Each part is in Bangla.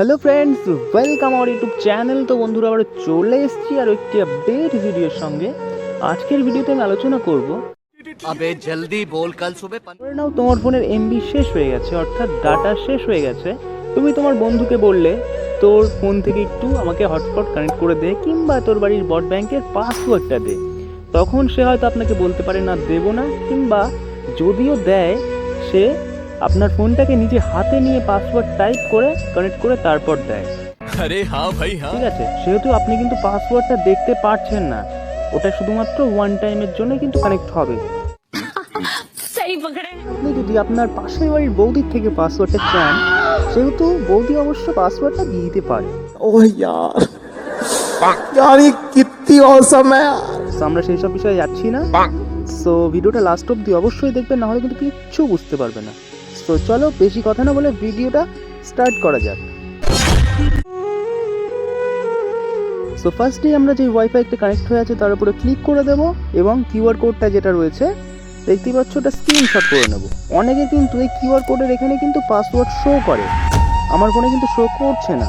হ্যালো ফ্রেন্ডস ওয়েলকাম আমার ইউটিউব চ্যানেল তো বন্ধুরা আবার চলে এসেছি আর একটি আপডেট ভিডিওর সঙ্গে। আজকের ভিডিওতে আমি আলোচনা করব। আবে জলদি বল কাল সুবে নাও তোমার ফোনের এমবি শেষ হয়ে গেছে অর্থাৎ ডাটা শেষ হয়ে গেছে। তুমি তোমার বন্ধুকে বললে তোর ফোন থেকে একটু আমাকে হটস্পট কানেক্ট করে দে কিংবা তোর বাড়ির বট ব্যাংকের পাসওয়ার্ডটা দে। তখন সে হয়তো আপনাকে বলতে পারে না দেব না। কিংবা যদিও দেয় সে আপনার ফোনটাকে নিজে হাতে নিয়ে পাসওয়ার্ড টাইপ করে কানেক্ট করে তারপর দেয় अरे हाँ भाई हाँ ঠিক আছে সেহেতু আপনি কিন্তু পাসওয়ার্ডটা দেখতে পারছেন না ওটা শুধুমাত্র ওয়ান টাইমের জন্য কিন্তু কানেক্ট হবে सही पकड़े আপনি যদি আপনার পাশের বাড়ির বৌদির থেকে পাসওয়ার্ডটা চান সেহেতু বৌদি অবশ্য পাসওয়ার্ডটা দিয়ে দিতে পারে ओह यार यार ये कितनी औसम है यार তো আমরা সেই সব বিষয়ে যাচ্ছি না সো ভিডিওটা লাস্ট অব্দি অবশ্যই দেখবেন নাহলে কিন্তু কিচ্ছু বুঝতে পারবে না তো চলো বেশি কথা না বলে ভিডিওটা স্টার্ট করা যাক। সো ফার্স্টেই আমরা যে ওয়াইফাইতে কানেক্ট হয়ে আছে তার উপরে ক্লিক করে দেবো এবং কিউআর কোডটা যেটা রয়েছে দেখতেই পাচ্ছ ওটা স্ক্রিনশট করে নেব। অনেকে কিন্তু এই কিউআর কোডের এখানে কিন্তু পাসওয়ার্ড শো করে। আমার ফোনে কিন্তু শো করছে না।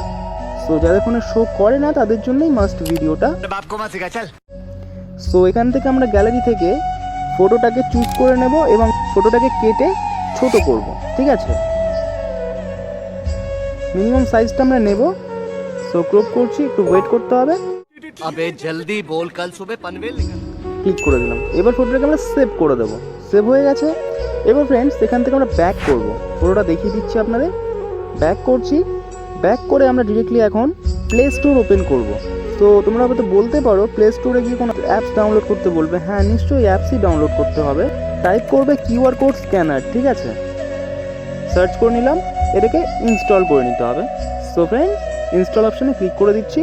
সো যাদের ফোনে শো করে না তাদের জন্যই মাস্ট ভিডিওটা সো এখান থেকে আমরা গ্যালারি থেকে ফটোটাকে চুজ করে নেব এবং ফটোটাকে কেটে ছোট করব ঠিক আছে? মিনিমাম সাইজটা আমরা নেব। সো ক্রপ করছি একটু ওয়েট করতে হবে। আবে জলদি বল কাল সুবে পানভেল ক্লিক করে দিলাম। এবার ফটোটাকে আমরা সেভ করে দেবো। সেভ হয়ে গেছে। এবার ফ্রেন্ডস এখান থেকে আমরা ব্যাক করব। ফটোটা দেখিয়ে দিচ্ছি আপনাদের। ব্যাক করছি। ব্যাক করে আমরা ডিরেক্টলি এখন প্লে স্টোর ওপেন করব। তো তোমরা হয়তো বলতে পারো প্লে স্টোরে গিয়ে কোনো অ্যাপস ডাউনলোড করতে বলবে। হ্যাঁ নিশ্চয়ই অ্যাপসই ডাউনলোড করতে হবে। টাইপ করবে কিউআর কোড স্ক্যানার ঠিক আছে? সার্চ করে নিলাম এটাকে ইনস্টল করে নিতে হবে। সো ফ্রেন্ডস ইনস্টল অপশানে ক্লিক করে দিচ্ছি।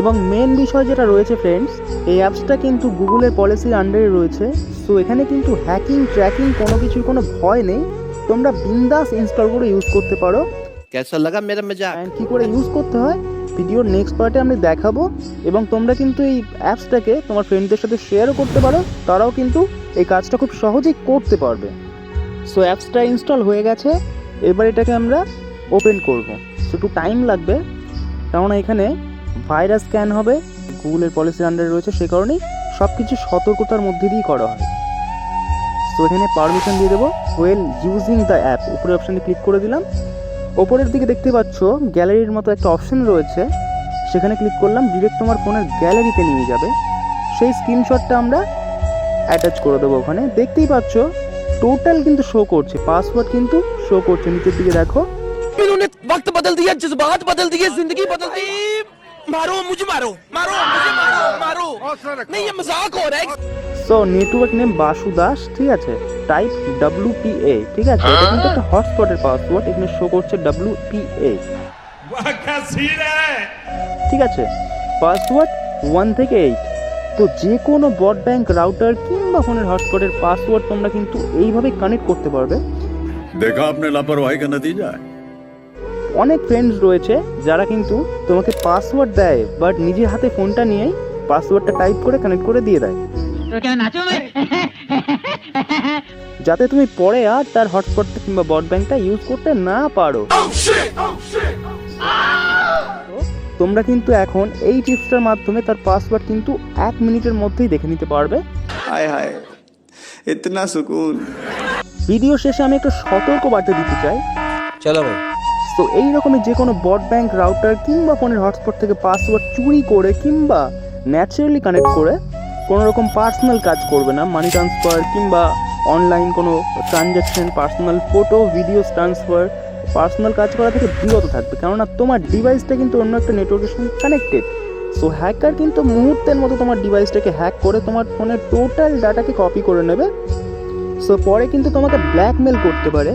এবং মেন বিষয় যেটা রয়েছে ফ্রেন্ডস এই অ্যাপসটা কিন্তু গুগলের পলিসির আন্ডারে রয়েছে। সো এখানে কিন্তু হ্যাকিং ট্র্যাকিং কোনো কিছুর কোনো ভয় নেই। তোমরা বিন্দাস ইনস্টল করে ইউজ করতে পারো। কেসা লাগা মেরা মজা কি করে ইউজ করতে হয়? ভিডিওর নেক্সট পার্টে আমি দেখাবো এবং তোমরা কিন্তু এই অ্যাপসটাকে তোমার ফ্রেন্ডদের সাথে শেয়ারও করতে পারো, তারাও কিন্তু এই কাজটা খুব সহজেই করতে পারবে। সো অ্যাপসটা ইনস্টল হয়ে গেছে, এবার এটাকে আমরা ওপেন করব। সো একটু টাইম লাগবে, কেননা এখানে ভাইরাস স্ক্যান হবে গুগলের পলিসির আন্ডারে রয়েছে, সে কারণেই সব কিছু সতর্কতার মধ্যে দিয়েই করা হয়। সো এখানে পারমিশন দিয়ে দেবো ওয়েল ইউজিং দ্য অ্যাপ উপরে অপশানে ক্লিক করে দিলাম। ওপরের দিকে দেখতে পাচ্ছ গ্যালারির মতো একটা অপশন রয়েছে সেখানে ক্লিক করলাম ডিরেক্ট তোমার ফোনের গ্যালারিতে নিয়ে যাবে সেই স্ক্রিনশটটা আমরা অ্যাটাচ করে দেবো ওখানে দেখতেই পাচ্ছ টোটাল কিন্তু শো করছে পাসওয়ার্ড কিন্তু শো করছে নিচের দিকে দেখো इन्होंने वक्त बदल दिया जज्बात बदल दिए जिंदगी बदल दी मारो मुझे मारो मारो मुझे मारो मारो नहीं ये मजाक हो रहा है সো নেটওয়ার্ক নেম বাসুদাস ঠিক আছে? টাইপ ডব্লিউ পি এ ঠিক আছে? এটা একটা হটস্পটের পাসওয়ার্ড এখানে শো করছে ডব্লিউ পি এ ঠিক আছে? পাসওয়ার্ড ওয়ান থেকে এইট তো যে কোনো ব্রড ব্যাংক রাউটার কিংবা ফোনের হটস্পটের পাসওয়ার্ড তোমরা কিন্তু এইভাবে কানেক্ট করতে পারবে। দেখা আপনার লাপরওয়াহি দিয়ে যায় অনেক ফ্রেন্ডস রয়েছে যারা কিন্তু তোমাকে পাসওয়ার্ড দেয় বাট নিজের হাতে ফোনটা নিয়েই পাসওয়ার্ডটা টাইপ করে কানেক্ট করে দিয়ে দেয়। যাতে তুমি পরে আর তার হটস্পটটা কিংবা ব্রডব্যান্ডটা ইউজ করতে না পারো। oh, oh, oh, তোমরা কিন্তু এখন এই টিপসটার মাধ্যমে তার পাসওয়ার্ড কিন্তু এক মিনিটের মধ্যেই দেখে নিতে পারবে। হায় হায় ইতনা সুকুন। ভিডিও শেষে আমি একটা সতর্ক বার্তা দিতে চাই। চলো ভাই। তো এই রকমের যে কোনো ব্রডব্যান্ড রাউটার কিংবা ফোনের হটস্পট থেকে পাসওয়ার্ড চুরি করে কিংবা ন্যাচারালি কানেক্ট করে কোনো রকম পার্সোনাল কাজ করবে না। মানি ট্রান্সফার কিংবা অনলাইন কোনো transaction personal photo videos transfer personal কাজ করা থেকে বিরত থাকবে। কেননা তোমার ডিভাইসটা কিন্তু অন্য একটা নেটওয়ার্কের সঙ্গে কানেক্টেড সো হ্যাকার কিন্তু মুহূর্তের মতো তোমার ডিভাইসটাকে হ্যাক করে তোমার ফোনের টোটাল ডাটাকে কপি করে নেবে। সো পরে কিন্তু তোমাকে ব্ল্যাকমেল করতে পারে।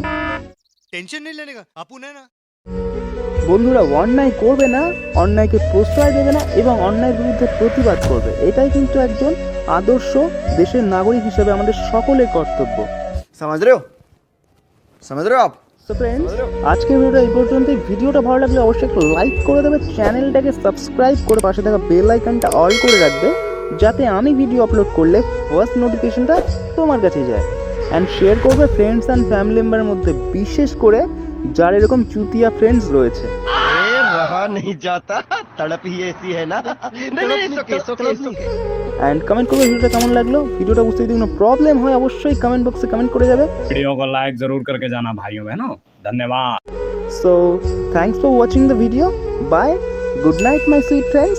টেনশন নেই আপু না। বন্ধুরা অন্যায় করবে না অন্যায়কে প্রশ্রয় দেবে না এবং অন্যায়ের বিরুদ্ধে প্রতিবাদ করবে। এটাই কিন্তু একজন আদর্শ দেশের নাগরিক হিসেবে আমাদের সকলের কর্তব্য। সমাজ ফ্রেন্ডস আজকের ভিডিওটা এই পর্যন্তই। ভিডিওটা ভালো লাগলে অবশ্যই একটা লাইক করে দেবে। চ্যানেলটাকে সাবস্ক্রাইব করে পাশে থাকা বেল আইকনটা অল করে রাখবে যাতে আমি ভিডিও আপলোড করলে ফার্স্ট নোটিফিকেশনটা তোমার কাছে যায়। অ্যান্ড শেয়ার করবে ফ্রেন্ডস অ্যান্ড ফ্যামিলি মেম্বারের মধ্যে বিশেষ করে যার এরকম চুতিয়া ফ্রেন্ডস রয়েছে रहा नहीं जाता तड़प ही ऐसी है ना नहीं नहीं it's okay, it's okay, it's okay. And comment করবে ভিডিওটা কেমন লাগলো ভিডিওটা বুঝতে যদি কোনো প্রবলেম হয় অবশ্যই কমেন্ট বক্সে কমেন্ট করে যাবে वीडियो को लाइक जरूर करके जाना भाइयों बहनों धन्यवाद So, thanks for watching the video. Bye. Good night, my sweet friends.